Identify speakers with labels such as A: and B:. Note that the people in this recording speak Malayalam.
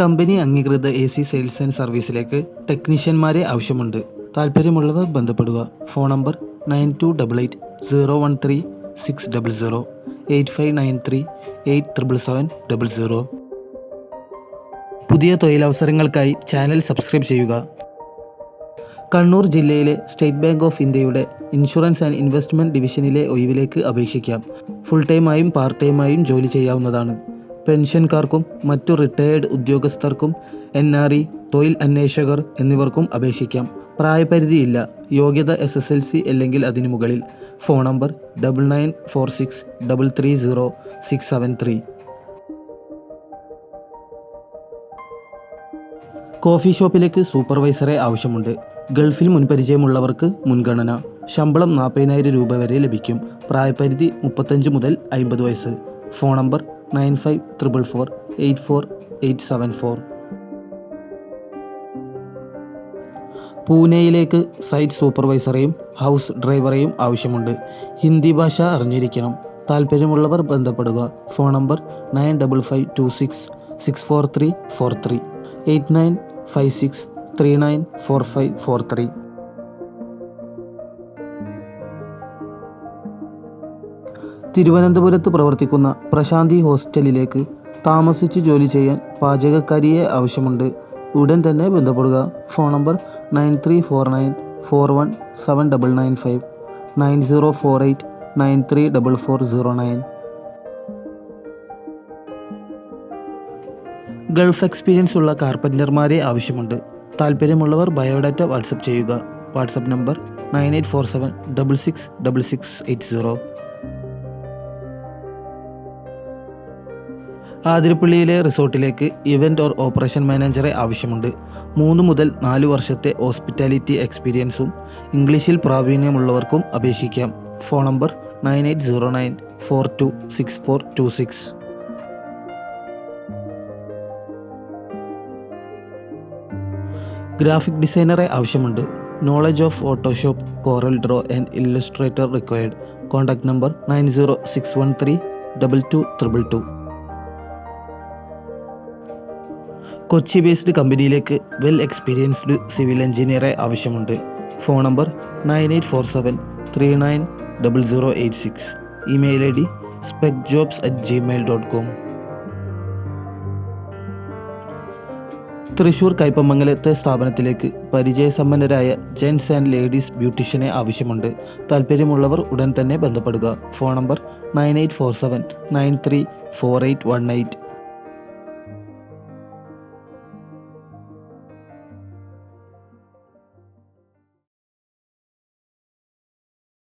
A: കമ്പനി അംഗീകൃത എ സി സെയിൽസ് ആൻഡ് സർവീസിലേക്ക് ടെക്നീഷ്യന്മാരെ ആവശ്യമുണ്ട്. താല്പര്യമുള്ളവർ ബന്ധപ്പെടുക. Phone number nine two double eight zero one three six double zero eight five nine three eight triple seven double zero. പുതിയ തൊഴിലവസരങ്ങൾക്കായി ചാനൽ സബ്സ്ക്രൈബ് ചെയ്യുക. കണ്ണൂർ ജില്ലയിലെ സ്റ്റേറ്റ് ബാങ്ക് ഓഫ് ഇന്ത്യയുടെ ഇൻഷുറൻസ് ആൻഡ് ഇൻവെസ്റ്റ്മെന്റ് ഡിവിഷനിലെ ഒഴിവിലേക്ക് അപേക്ഷിക്കാം. ഫുൾ ടൈമായും പാർട്ട് ടൈമായും ജോലി ചെയ്യാവുന്നതാണ്. പെൻഷൻകാർക്കും മറ്റു റിട്ടയേർഡ് ഉദ്യോഗസ്ഥർക്കും എൻ ആർ ഇ തൊഴിൽ അന്വേഷകർ എന്നിവർക്കും അപേക്ഷിക്കാം. പ്രായപരിധിയില്ല. യോഗ്യത എസ് എസ് എൽ സി അല്ലെങ്കിൽ അതിനു മുകളിൽ. Phone number double nine four six double three zero six seven three coffee ഷോപ്പിലേക്ക് സൂപ്പർവൈസറെ ആവശ്യമുണ്ട്. ഗൾഫിൽ മുൻപരിചയമുള്ളവർക്ക് മുൻഗണന. ശമ്പളം നാൽപ്പതിനായിരം രൂപ വരെ ലഭിക്കും. പ്രായപരിധി മുപ്പത്തഞ്ച് മുതൽ അമ്പത് വയസ്സ്. Phone number nine five triple four eight four eight seven four. പൂനെയിലേക്ക് site സൂപ്പർവൈസറെയും ഹൗസ് ഡ്രൈവറെയും ആവശ്യമുണ്ട്. ഹിന്ദി ഭാഷ അറിഞ്ഞിരിക്കണം. താല്പര്യമുള്ളവർ ബന്ധപ്പെടുക. Phone number nine double five two six six four three four three. Eight nine five six three nine four five four three. തിരുവനന്തപുരത്ത് പ്രവർത്തിക്കുന്ന പ്രശാന്തി ഹോസ്റ്റലിലേക്ക് താമസിച്ച് ജോലി ചെയ്യാൻ പാചകക്കാരിയെ ആവശ്യമുണ്ട്. ഉടൻ തന്നെ ബന്ധപ്പെടുക. Phone number nine three four nine four one seven double nine five nine zero four eight nine three double four zero nine. Gulf experience ഉള്ള കാർപ്പന്റർമാരെ ആവശ്യമുണ്ട്. താല്പര്യമുള്ളവർ ബയോഡാറ്റ വാട്സപ്പ് ചെയ്യുക. WhatsApp number nine eight four seven double six double six eight zero. ആതിരപ്പള്ളിയിലെ റിസോർട്ടിലേക്ക് ഇവന്റ് ഓർ ഓപ്പറേഷൻ മാനേജറെ ആവശ്യമുണ്ട്. മൂന്ന് മുതൽ നാല് വർഷത്തെ ഹോസ്പിറ്റാലിറ്റി എക്സ്പീരിയൻസും ഇംഗ്ലീഷിൽ പ്രാവീണ്യമുള്ളവർക്കും അപേക്ഷിക്കാം. Phone number nine eight zero nine four two six four two six. Graphic ഡിസൈനറെ ആവശ്യമുണ്ട്. Knowledge of Photoshop Corel Draw and Illustrator required contact number nine zero six one three double two triple two. Kochi based കമ്പനിയിലേക്ക് വെൽ എക്സ്പീരിയൻസ്ഡ് സിവിൽ എഞ്ചിനീയറെ ആവശ്യമുണ്ട്. Phone number nine eight four seven three nine double zero eight six email I D spec jobs at Gmail dot com Thrissur കൈപ്പമംഗലത്തെ സ്ഥാപനത്തിലേക്ക് പരിചയസമ്പന്നരായ ജെൻസ് ആൻഡ് ലേഡീസ് ബ്യൂട്ടീഷ്യനെ ആവശ്യമുണ്ട്. താല്പര്യമുള്ളവർ ഉടൻ തന്നെ ബന്ധപ്പെടുക. Phone number nine eight four seven nine three four eight one eight